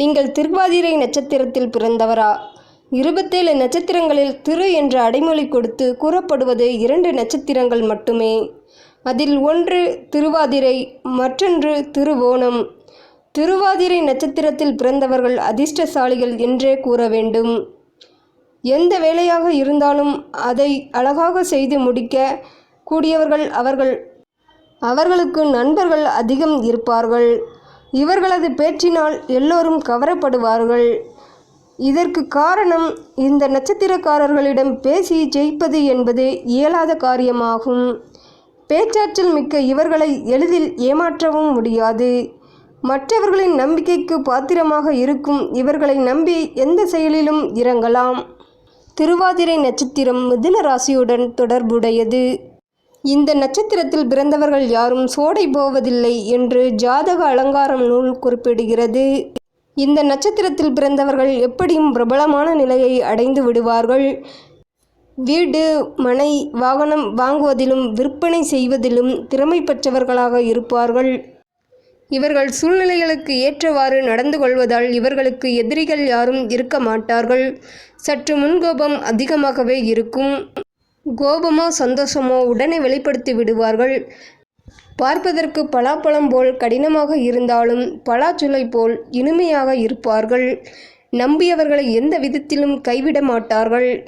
நீங்கள் திருவாதிரை நட்சத்திரத்தில் பிறந்தவரா? இருபத்தேழு நட்சத்திரங்களில் திரு என்ற அடைமொழி கொடுத்து கூறப்படுவது இரண்டு நட்சத்திரங்கள் மட்டுமே. அதில் ஒன்று திருவாதிரை மற்றொன்று திருவோணம். திருவாதிரை நட்சத்திரத்தில் பிறந்தவர்கள் அதிர்ஷ்டசாலிகள் என்றே கூற வேண்டும். எந்த வேலையாக இருந்தாலும் அதை அழகாக செய்து முடிக்க கூடியவர்கள் அவர்கள். அவர்களுக்கு நண்பர்கள் அதிகம் இருப்பார்கள். இவர்களது பேச்சினால் எல்லோரும் கவரப்படுவார்கள். இதற்கு காரணம் இந்த நட்சத்திரக்காரர்களிடம் பேசி ஜெயிப்பது என்பது இயலாத காரியமாகும். பேச்சாற்றல் மிக்க இவர்களை எளிதில் ஏமாற்றவும் முடியாது. மற்றவர்களின் நம்பிக்கைக்கு பாத்திரமாக இருக்கும் இவர்களை நம்பி எந்த செயலிலும் இறங்கலாம். திருவாதிரை நட்சத்திரம் மிதுன ராசியுடன் தொடர்புடையது. இந்த நட்சத்திரத்தில் பிறந்தவர்கள் யாரும் சோடை போவதில்லை என்று ஜாதக அலங்காரம் நூல் குறிப்பிடுகிறது. இந்த நட்சத்திரத்தில் பிறந்தவர்கள் எப்படியும் பிரபலமான நிலையை அடைந்து விடுவார்கள். வீடு மனை வாகனம் வாங்குவதிலும் விற்பனை செய்வதிலும் திறமை பெற்றவர்களாக இருப்பார்கள். இவர்கள் சூழ்நிலைகளுக்கு ஏற்றவாறு நடந்து கொள்வதால் இவர்களுக்கு எதிரிகள் யாரும் இருக்க மாட்டார்கள். சற்று முன்கோபம் அதிகமாகவே இருக்கும். கோபமோ சந்தோஷமோ உடனே வெளிப்படுத்தி விடுவார்கள். பார்ப்பதற்கு பலாப்பழம் போல் கடினமாக இருந்தாலும் பலாச்சுளை போல் இனிமையாக இருப்பார்கள். நம்பியவர்களை எந்த விதத்திலும் கைவிட மாட்டார்கள்.